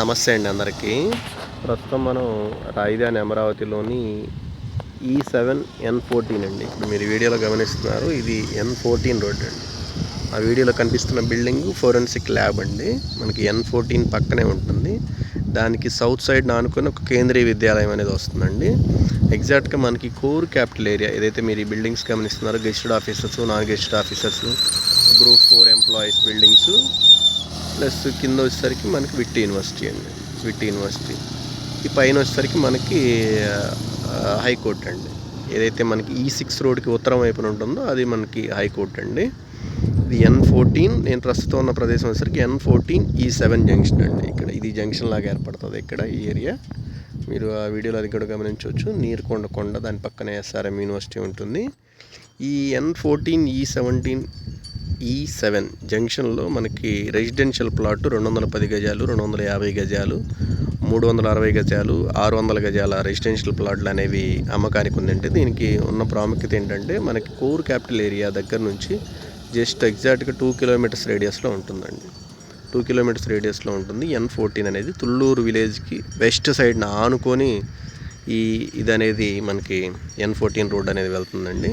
నమస్తే అండి అందరికీ. ప్రస్తుతం మనం రాజధాని అమరావతిలోని ఈ సెవెన్ ఎన్ ఫోర్టీన్ అండి. ఇప్పుడు మీరు వీడియోలో గమనిస్తున్నారు ఇది ఎన్ ఫోర్టీన్ రోడ్ అండి. ఆ వీడియోలో కనిపిస్తున్న బిల్డింగ్ ఫోరెన్సిక్ ల్యాబ్ అండి. మనకి ఎన్ ఫోర్టీన్ పక్కనే ఉంటుంది. దానికి సౌత్ సైడ్ ఆనుకొని ఒక కేంద్రీయ విద్యాలయం అనేది వస్తుందండి. ఎగ్జాక్ట్గా మనకి కోర్ క్యాపిటల్ ఏరియా ఏదైతే మీరు ఈ buildings గమనిస్తున్నారో gazetted officers non gazetted officers group four employees buildings plus కింద వచ్చేసరికి మనకి విట్టి యూనివర్సిటీ అండి. Witty university. ఈ పైన వచ్చేసరికి మనకి హైకోర్టు అండి. ఏదైతే మనకి ఈ సిక్స్ రోడ్కి ఉత్తరం వైపున ఉంటుందో అది మనకి హైకోర్టు అండి. ఇది ఎన్ ఫోర్టీన్ నేను ప్రస్తుతం ఉన్న ప్రదేశం వచ్చేసరికి N fourteen E seven junction అండి ఇక్కడ. ఇది జంక్షన్ లాగా ఏర్పడుతుంది ఇక్కడ ఈ ఏరియా. మీరు ఆ వీడియోలో అది కూడా గమనించవచ్చు. నీరుకొండ కొండ దాని పక్కనే ఎస్ఆర్ఎం యూనివర్సిటీ ఉంటుంది. ఈ N fourteen E seventeen E E seven జంక్షన్లో మనకి రెసిడెన్షియల్ ప్లాట్ రెండు వందల పది గజాలు రెండు వందల యాభై గజాలు మూడు వందల అరవై గజాలు ఆరు వందల గజాల రెసిడెన్షియల్ ప్లాట్లు అనేవి అమ్మకానికి ఉందంటే దీనికి ఉన్న ప్రాముఖ్యత ఏంటంటే మనకి కోర్ క్యాపిటల్ ఏరియా దగ్గర నుంచి జస్ట్ ఎగ్జాక్ట్గా టూ కిలోమీటర్స్ రేడియస్లో ఉంటుందండి. టూ కిలోమీటర్స్ రేడియస్లో ఉంటుంది. ఎన్ ఫోర్టీన్ అనేది తుళ్ళూరు విలేజ్కి వెస్ట్ సైడ్న ఆనుకొని ఈ ఇది అనేది మనకి ఎన్ ఫోర్టీన్ రోడ్ అనేది వెళ్తుందండి.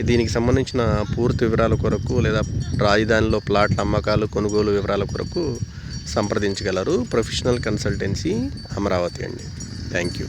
దీనికి సంబంధించిన పూర్తి వివరాల కొరకు లేదా రాజధానిలో ప్లాట్ల అమ్మకాలు కొనుగోలు వివరాల కొరకు సంప్రదించగలరు. ప్రొఫెషనల్ కన్సల్టెన్సీ అమరావతి అండి. Thank you.